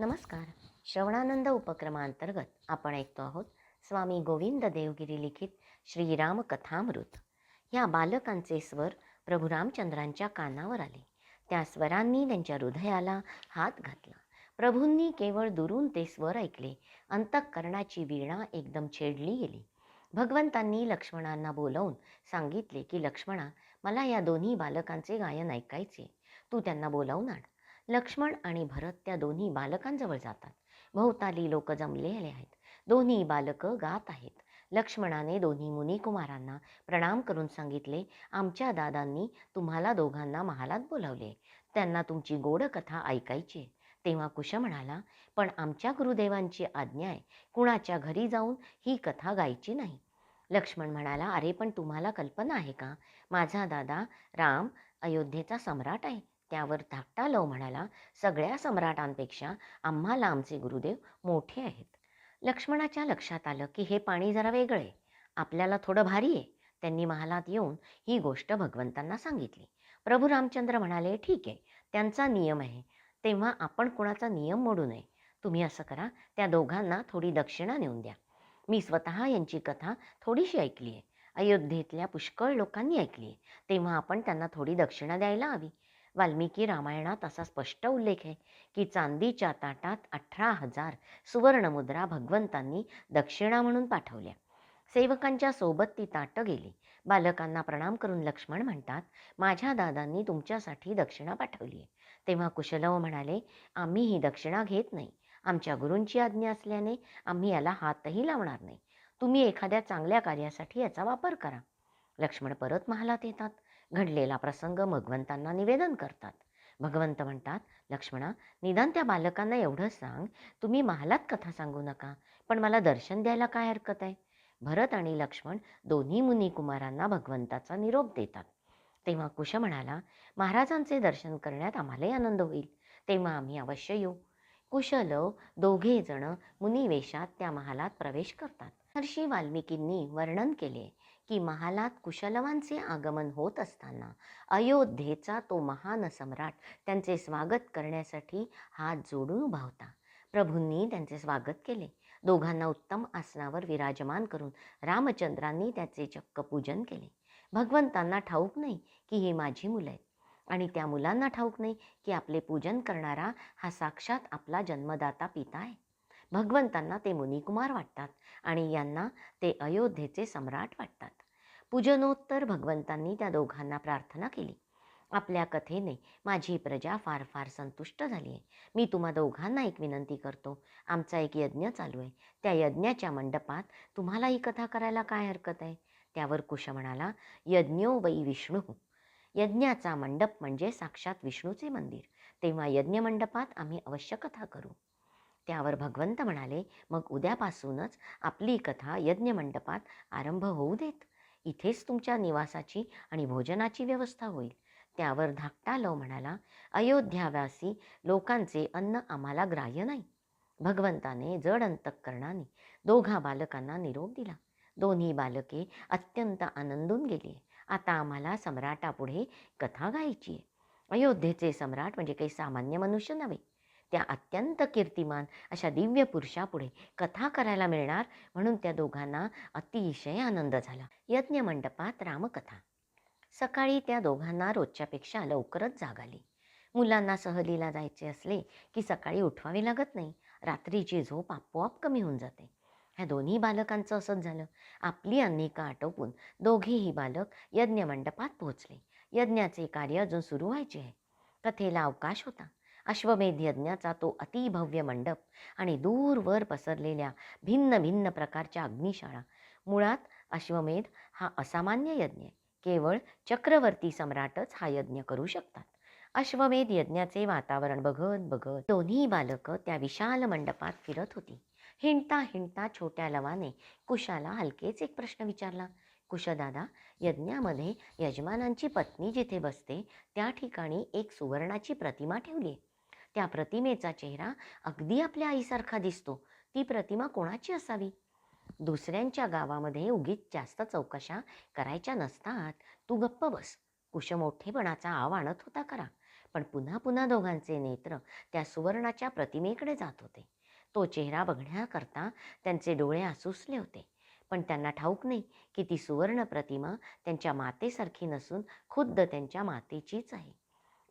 नमस्कार. श्रवणानंद उपक्रमांतर्गत आपण ऐकतो आहोत स्वामी गोविंद देवगिरी लिखित श्रीराम कथामृत ह्या बालकांचे स्वर प्रभू रामचंद्रांच्या कानावर आले. त्या स्वरांनी त्यांच्या हृदयाला हात घातला. प्रभूंनी केवळ दुरून ते स्वर ऐकले. अंतःकरणाची वीणा एकदम छेडली गेली. भगवंतांनी लक्ष्मणांना बोलावून सांगितले की लक्ष्मणा मला या दोन्ही बालकांचे गायन ऐकायचे. तू त्यांना बोलावून आण लक्ष्मण आणि भरत त्या दोन्ही बालकांजवळ जातात. भोवताली लोक जमलेले आहेत. दोन्ही बालकं गात आहेत. लक्ष्मणाने दोन्ही मुनिकुमारांना प्रणाम करून सांगितले आमच्या दादांनी तुम्हाला दोघांना महालात बोलावले. त्यांना तुमची गोड कथा ऐकायची. आहे. तेव्हा कुश म्हणाला पण आमच्या गुरुदेवांची आज्ञा आहे कुणाच्या घरी जाऊन ही कथा गायची नाही. लक्ष्मण म्हणाला अरे पण तुम्हाला कल्पना आहे का? माझा दादा राम अयोध्येचा सम्राट आहे. त्यावर धाकटा लव म्हणाला सगळ्या सम्राटांपेक्षा आम्हाला आमचे गुरुदेव मोठे आहेत. लक्ष्मणाच्या लक्षात आलं की हे पाणी जरा वेगळं आहे. आपल्याला थोडं भारी आहे. त्यांनी महालात येऊन ही गोष्ट भगवंतांना सांगितली. प्रभू रामचंद्र म्हणाले ठीक आहे त्यांचा नियम आहे. तेव्हा आपण कुणाचा नियम मोडू नये. तुम्ही असं करा त्या दोघांना थोडी दक्षिणा नेऊन द्या. मी स्वतः यांची कथा थोडीशी ऐकली आहे अयोध्येतल्या पुष्कळ लोकांनी ऐकली आहे तेव्हा आपण त्यांना थोडी दक्षिणा द्यायला हवी. वाल्मिकी रामायणात असा स्पष्ट उल्लेख आहे की चांदीच्या ताटात अठरा हजार सुवर्णमुद्रा भगवंतांनी दक्षिणा म्हणून पाठवल्या. सेवकांच्या सोबत ती ताटं गेली. बालकांना प्रणाम करून लक्ष्मण म्हणतात माझ्या दादांनी तुमच्यासाठी दक्षिणा पाठवली आहे. तेव्हा कुशलव म्हणाले आम्ही ही दक्षिणा घेत नाही. आमच्या गुरूंची आज्ञा असल्याने आम्ही याला हातही लावणार नाही. तुम्ही एखाद्या चांगल्या कार्यासाठी याचा वापर करा. लक्ष्मण परत महालात येतात. घडलेला प्रसंग भगवंतांना निवेदन करतात. भगवंत म्हणतात लक्ष्मणा निदान त्या बालकांना एवढं सांग तुम्ही महालात कथा सांगू नका पण मला दर्शन द्यायला काय हरकत आहे? भरत आणि लक्ष्मण दोन्ही मुनी कुमारांना भगवंताचा निरोप देतात. तेव्हा कुश म्हणाला महाराजांचे दर्शन करण्यात आम्हालाही आनंद होईल तेव्हा आम्ही अवश्य येऊ. कुशल दोघे जण मुनिवेशात त्या महालात प्रवेश करतात. महर्षी वाल्मिकींनी वर्णन केले की महालात कुशलवांचे आगमन होत असताना अयोध्येचा तो महान सम्राट त्यांचे स्वागत करण्यासाठी हात जोडून उभा होता. प्रभूंनी त्यांचे स्वागत केले. दोघांना उत्तम आसनावर विराजमान करून रामचंद्रांनी त्याचे चक्क पूजन केले. भगवंतांना ठाऊक नाही की ही माझी मुलं आहेत आणि त्या मुलांना ठाऊक नाही की आपले पूजन करणारा हा साक्षात आपला जन्मदाता पिता आहे. भगवंतांना ते मुनिकुमार वाटतात आणि यांना ते अयोध्येचे सम्राट वाटतात. पूजनोत्तर भगवंतांनी त्या दोघांना प्रार्थना केली. आपल्या कथेने माझी प्रजा फार फार संतुष्ट झाली आहे मी तुम्हा दोघांना एक विनंती करतो. आमचा एक यज्ञ चालू आहे त्या यज्ञाच्या मंडपात तुम्हाला ही कथा करायला काय हरकत आहे? त्यावर कुश म्हणाला यज्ञो वै विष्णू. यज्ञाचा मंडप म्हणजे साक्षात विष्णूचे मंदिर. तेव्हा यज्ञ मंडपात आम्ही अवश्य कथा करू. त्यावर भगवंत म्हणाले मग उद्यापासूनच आपली कथा यज्ञमंडपात आरंभ होऊ देत. इथेच तुमच्या निवासाची आणि भोजनाची व्यवस्था होईल. त्यावर धाकटा लव म्हणाला अयोध्यावासी लोकांचे अन्न आम्हाला ग्राह्य नाही. भगवंताने जड अंतकरणाने दोघा बालकांना निरोप दिला. दोन्ही बालके अत्यंत आनंदून गेली. आता आम्हाला सम्राटापुढे कथा गायची आहे. अयोध्येचे सम्राट म्हणजे काही सामान्य मनुष्य नव्हे. त्या अत्यंत कीर्तिमान अशा दिव्य पुरुषापुढे कथा करायला मिळणार म्हणून त्या दोघांना अतिशय आनंद झाला. यज्ञ मंडपात रामकथा. सकाळी त्या दोघांना रोजच्यापेक्षा लवकरच जाग आली. मुलांना सहलीला जायचे असले की सकाळी उठवावे लागत नाही. रात्रीची झोप आपोआप कमी होऊन जाते. ह्या दोन्ही बालकांचं असंच झालं. आपली अन्निका आटोपून दोघेही बालक यज्ञ मंडपात पोहोचले. यज्ञाचे कार्य अजून सुरू व्हायचे आहे. कथेला अवकाश होता. अश्वमेध यज्ञाचा तो अतिभव्य मंडप आणि दूरवर पसरलेल्या भिन्न भिन्न प्रकारच्या अग्निशाळा. मुळात अश्वमेध हा असामान्य यज्ञ आहे. केवळ चक्रवर्ती सम्राटच हा यज्ञ करू शकतात. अश्वमेध यज्ञाचे वातावरण बघत बघत दोन्ही बालकं त्या विशाल मंडपात फिरत होती. हिंडता हिंडता छोट्या लवाने कुशाला हलकेच एक प्रश्न विचारला. कुशदादा यज्ञामध्ये यजमानांची पत्नी जिथे बसते त्या ठिकाणी एक सुवर्णाची प्रतिमा ठेवली आहे. त्या प्रतिमेचा चेहरा अगदी आपल्या आईसारखा दिसतो. ती प्रतिमा कोणाची असावी? दुसऱ्यांच्या गावामध्ये उगीच जास्त चौकशा करायच्या नसतात. तू गप्प बस. कुश मोठेपणाचा आव आणत होता करा पण पुन्हा पुन्हा दोघांचे नेत्र त्या सुवर्णाच्या प्रतिमेकडे जात होते. तो चेहरा बघण्याकरता त्यांचे डोळे आसुसले होते. पण त्यांना ठाऊक नाही की ती सुवर्ण प्रतिमा त्यांच्या मातेसारखी नसून खुद्द त्यांच्या मातेचीच आहे.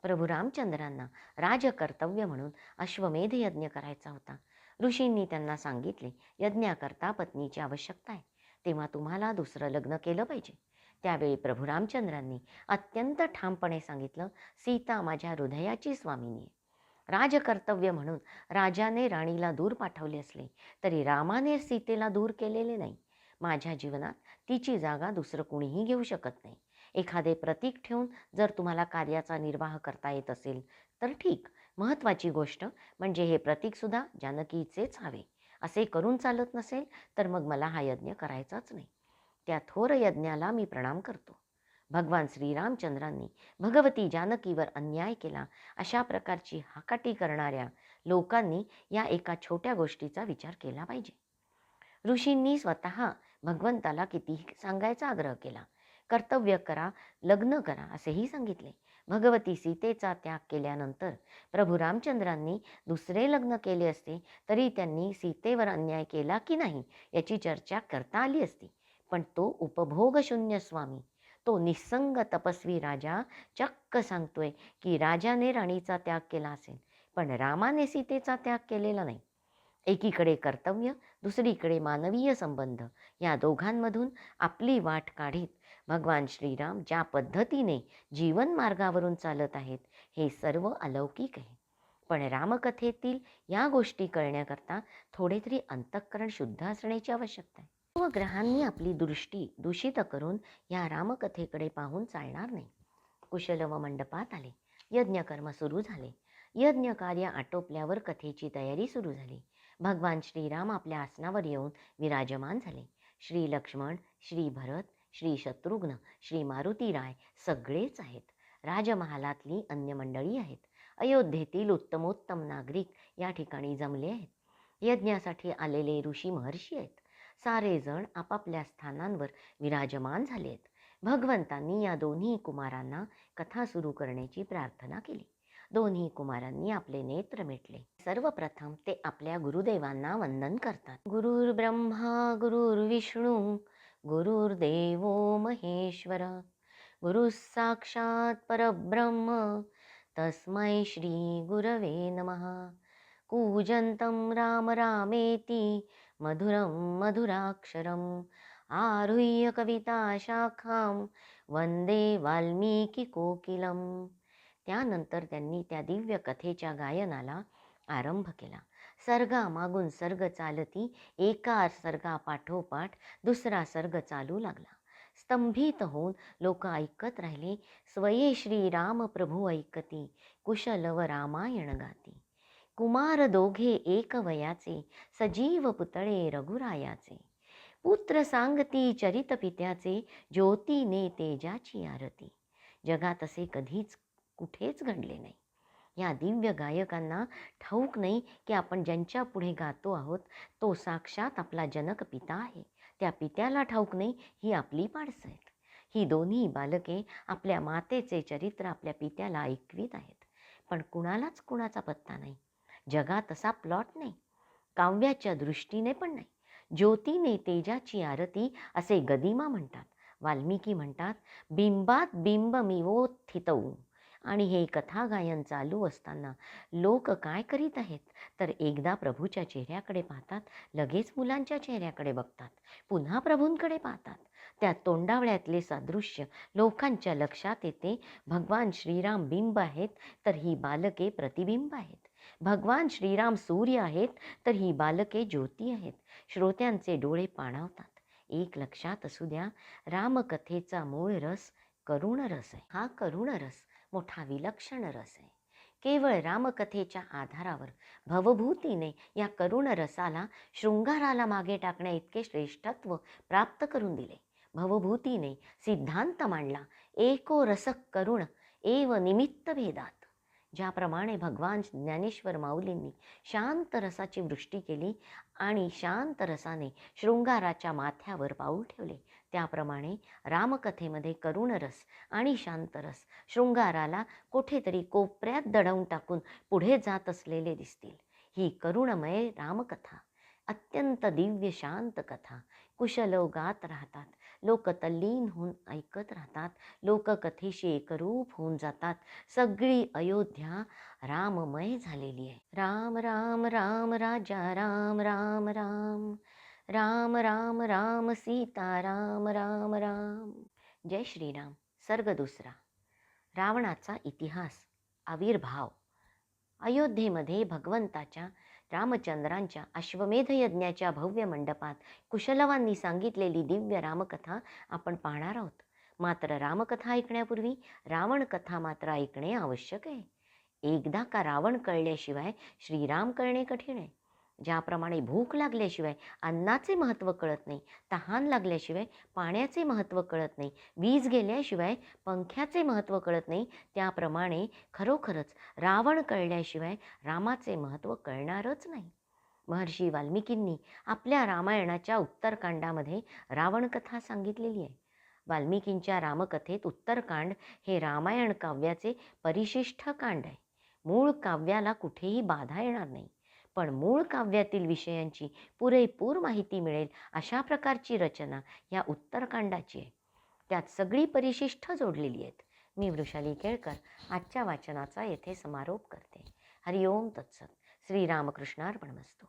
प्रभू रामचंद्रांना राजकर्तव्य म्हणून अश्वमेध यज्ञ करायचा होता. ऋषींनी त्यांना सांगितले यज्ञाकरता पत्नीची आवश्यकता आहे. तेव्हा तुम्हाला दुसरं लग्न केलं पाहिजे. त्यावेळी प्रभू रामचंद्रांनी अत्यंत ठामपणे सांगितलं सीता माझ्या हृदयाची स्वामिनी आहे. राजकर्तव्य म्हणून राजाने राणीला दूर पाठवले असले तरी रामाने सीतेला दूर केलेले नाही. माझ्या जीवनात तिची जागा दुसरं कुणीही घेऊ शकत नाही. एखादे प्रतीक ठेवून जर तुम्हाला कार्याचा निर्वाह करता येत असेल तर ठीक. महत्त्वाची गोष्ट म्हणजे हे प्रतीकसुद्धा जानकीचेच हवे. असे करून चालत नसेल तर मग मला हा यज्ञ करायचाच नाही. त्या थोर यज्ञाला मी प्रणाम करतो. भगवान श्रीरामचंद्रांनी भगवती जानकीवर अन्याय केला अशा प्रकारची हाकाटी करणाऱ्या लोकांनी या एका छोट्या गोष्टीचा विचार केला पाहिजे. ऋषींनी स्वतः भगवंताला कितीही सांगायचा आग्रह केला कर्तव्य करा लग्न करा असेही सांगितले. भगवती सीतेचा त्याग केल्यानंतर प्रभू रामचंद्रांनी दुसरे लग्न केले असते तरी त्यांनी सीतेवर अन्याय केला की नाही याची चर्चा करता आली असती. पण तो उपभोगशून्य स्वामी. तो निसंग तपस्वी राजा चक्क सांगतोय की राजाने राणीचा त्याग केला असेल पण रामाने सीतेचा त्याग केलेला नाही. एकीकडे कर्तव्य दुसरीकडे मानवीय संबंध या दोघांमधून आपली वाट काढीत भगवान श्रीराम ज्या पद्धतीने जीवन मार्गावरून चालत आहेत हे सर्व अलौकिक आहे. पण रामकथेतील या गोष्टी कळण्याकरता थोडे तरी अंतःकरण शुद्ध असण्याची आवश्यकता आहे. सर्व ग्रहांनी आपली दृष्टी दूषित करून या रामकथेकडे पाहून चालणार नाही. कुशल व मंडपात आले. यज्ञकर्म सुरू झाले. यज्ञ कार्य आटोपल्यावर कथेची तयारी सुरू झाली. भगवान श्रीराम आपल्या आसनावर येऊन विराजमान झाले. श्री लक्ष्मण श्री भरत श्री शत्रुघ्न श्री मारुती राय सगळेच आहेत. राजमहालातली अन्य मंडळी आहेत. अयोध्येतील उत्तमोत्तम नागरिक या ठिकाणी जमले आहेत. यज्ञासाठी आलेले ऋषी महर्षी आहेत. सारे जण आपापल्या स्थानांवर विराजमान झाले आहेत. भगवंतांनी या दोन्ही कुमारांना कथा सुरू करण्याची प्रार्थना केली. दोन्ही कुमारांनी आपले नेत्र मिटले. सर्वप्रथम ते आपल्या गुरुदेवांना वंदन करतात. गुरुर्ब्रह्मा गुरुर्विष्णू गुरुर्देवो महेश्वर। गुरुः साक्षात परब्रह्म। तस्मै श्री गुरवे नमः। कूजन्तं राम रामेति मधुरं मधुराक्षरम्। आरुह्य कविताशाखां वंदे वाल्मिकीकोकिलं त्यानंतर त्यांनी त्या दिव्य कथेच्या गायनाला आरंभ केला। सर्गामागून सर्ग चालती एका सर्गापाठोपाठ दुसरा सर्ग चालू लागला. स्तंभित होऊन लोक ऐकत राहिले स्वये श्रीराम प्रभू ऐकती कुशलव रामायण गाती. कुमार दोघे एक वयाचे सजीव पुतळे रघुरायाचे. पुत्र सांगती चरित पित्याचे ज्योतीने तेजाची आरती. जगात असे कधीच कुठेच घडले नाही. या दिव्य गायकांना ठाऊक नाही की आपण ज्यांच्या पुढे गातो आहोत तो साक्षात आपला जनक पिता आहे. त्या पित्याला ठाऊक नाही ही आपली माणसं आहेत. ही दोन्ही बालके आपल्या मातेचे चरित्र आपल्या पित्याला ऐकवीत आहेत. पण कुणालाच कुणाचा पत्ता नाही. जगात असा प्लॉट नाही. काव्याच्या दृष्टीने पण नाही. ज्योतीने तेजाची आरती असे गदिमा म्हणतात. वाल्मिकी म्हणतात बिंबात बिंब मिवोत्थितऊ आणि हे कथागायन चालू असताना लोक काय करीत आहेत? तर एकदा प्रभूच्या चेहऱ्याकडे पाहतात लगेच मुलांच्या चेहऱ्याकडे बघतात पुन्हा प्रभूंकडे पाहतात. त्या तोंडावळ्यातले सादृश्य लोकांच्या लक्षात येते भगवान श्रीराम बिंब आहेत तर ही बालके प्रतिबिंब आहेत. भगवान श्रीराम सूर्य आहेत तर ही बालके ज्योती आहेत. श्रोत्यांचे डोळे पाणावतात. एक लक्षात असू द्या रामकथेचा मूळ रस करुण रस आहे. हा करुण रस मोठा विलक्षण रस आहे. केवळ रामकथेच्या आधारावर भवभूतीने या करुण रसाला शृंगाराला मागे टाकण्या इतके श्रेष्ठत्व प्राप्त करून दिले. भवभूतीने सिद्धांत मांडला एको रस करुण एव निमित्त भेदात. ज्याप्रमाणे भगवान ज्ञानेश्वर माऊलींनी शांत रसाची वृष्टी केली आणि शांत रसाने शृंगाराच्या माथ्यावर पाऊल ठेवले. त्याप्रमाणे रामकथेमध्ये करुणरस आणि शांतरस शृंगाराला कुठेतरी कोपऱ्यात दडवून टाकून पुढे जात असलेले दिसतील. ही करुणमय रामकथा. अत्यंत दिव्य शांत कथा. कुशल गात राहतात. लोक तल्लीन होऊन ऐकत राहतात. लोककथेशी एकरूप होऊन जातात. सगळी अयोध्या राममय झालेली आहे. राम राम राम राजा राम राम राम. राम राम राम सीता राम राम राम. जय श्रीराम. सर्ग दुसरा. रावणाचा इतिहास. आविर्भाव अयोध्येमध्ये भगवंताच्या रामचंद्रांच्या अश्वमेध यज्ञाच्या भव्य मंडपात कुशलवांनी सांगितलेली दिव्य रामकथा आपण पाहणार आहोत. मात्र रामकथा ऐकण्यापूर्वी रावणकथा मात्र ऐकणे आवश्यक आहे. एकदा का रावण कळल्याशिवाय श्रीराम कळणे कठीण आहे. ज्याप्रमाणे भूक लागल्याशिवाय अन्नाचे महत्त्व कळत नाही तहान लागल्याशिवाय पाण्याचे महत्त्व कळत नाही वीज गेल्याशिवाय पंख्याचे महत्त्व कळत नाही त्याप्रमाणे खरोखरच रावण कळल्याशिवाय रामाचे महत्त्व कळणारच नाही. महर्षी वाल्मिकींनी आपल्या रामायणाच्या उत्तरकांडामध्ये रावणकथा सांगितलेली आहे. वाल्मिकींच्या रामकथेत उत्तरकांड हे रामायण काव्याचे परिशिष्ट कांड आहे. मूळ काव्याला कुठेही बाधा येणार नाही. पण मूळ काव्यातील विषयांची पुरेपूर माहिती मिळेल अशा प्रकारची रचना या उत्तरकांडाची आहे. त्यात सगळी परिशिष्ट जोडलेली आहेत. मी वृषाली केळकर आजच्या वाचनाचा येथे समारोप करते. हरिओम तत्सत. श्रीरामकृष्णार्पणमस्तू.